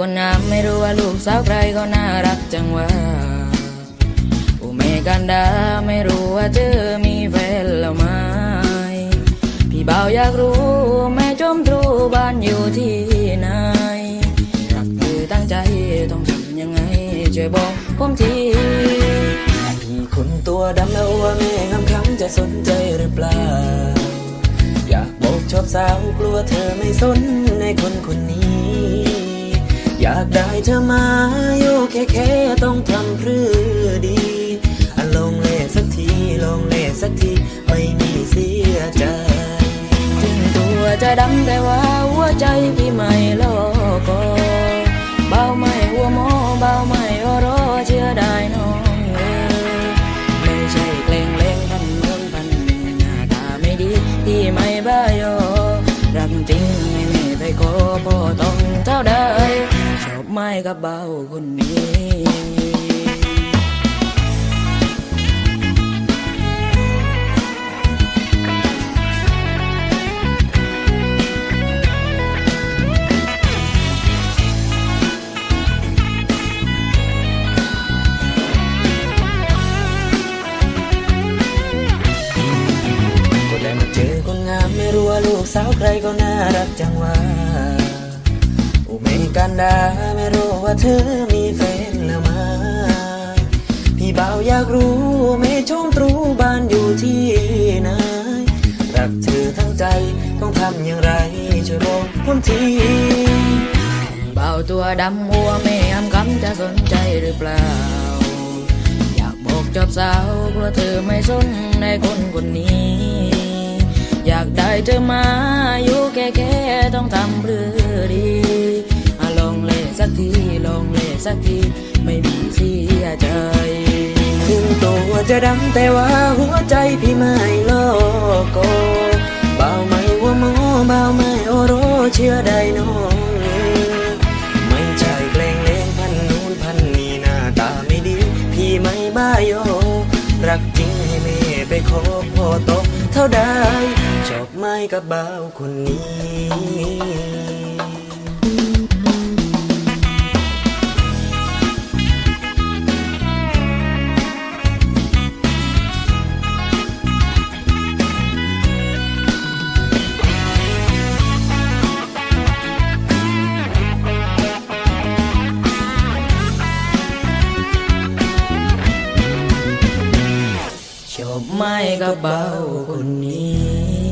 คนงาไม่รู้ว่าลูกสาวใครก็น่ารักจังวะอ้เมกันดาไม่รู้ว่าเธอมีแฟนแล้วไหมพี่บ่าวอยากรู้แม่จมตรูบ้านอยู่ที่ไหนรักเธอตั้งใจต้องทำยังไงช่วยบอกผมทีพี่คนตัวดำแล้วว่าแม่คำคำจะสนใจหรือเปล่า อยากบอกชอบสาวกลัวเธอไม่สนในคนคนนี้ อยากได้เธอมาอยู่แค่แค่ต้องทำเพื่อดีอันลงเล่สักทีลงเล่สักทีไม่มีเสียใจถึงตัวจะดำแต่ว่าหัวใจพี่ไม่ลอกอเบาไม่หัวหมอเบาไม่ ไม่กับเบาคนนี้ไมาเจอคนงามไม่รู้ว่าลูกสาวใครก็น่ารักจังว่า กันดาไม่รู้ว่าเธอมีแฟนแล้วมา พี่เบ่าวอยากรู้เมชมตรูบ้านอยู่ที่ไหนรักเธอทั้งใจต้องทำอย่างไรช่วยบอกผมทีเบาตัวดำหัวไม่อำคำจะสนใจหรือเปล่า อยากบอกจอบสาวเพราะเธอไม่สนในคนคนนี้ อยากได้เธอมาอยู่แค่แค่ต้องทำเพื่อ สักทีไม่มีเสียใจ ถึงตัวจะดำแต่ว่าหัวใจพี่ไม่โลโกเบาไม่ว่าหมอเบาไม่โอโรเชื่อได้น้องไม่ใช่แกล้งเล่นพันนู้นพันนี้หน้าตาไม่ดี พี่ไม่บ้าโยรักจริงให้แม่ไปขอพ่อตกเท่าได้ชอบไม่กับเบาคนนี้ ชอบไม่กรบเบาคนนี้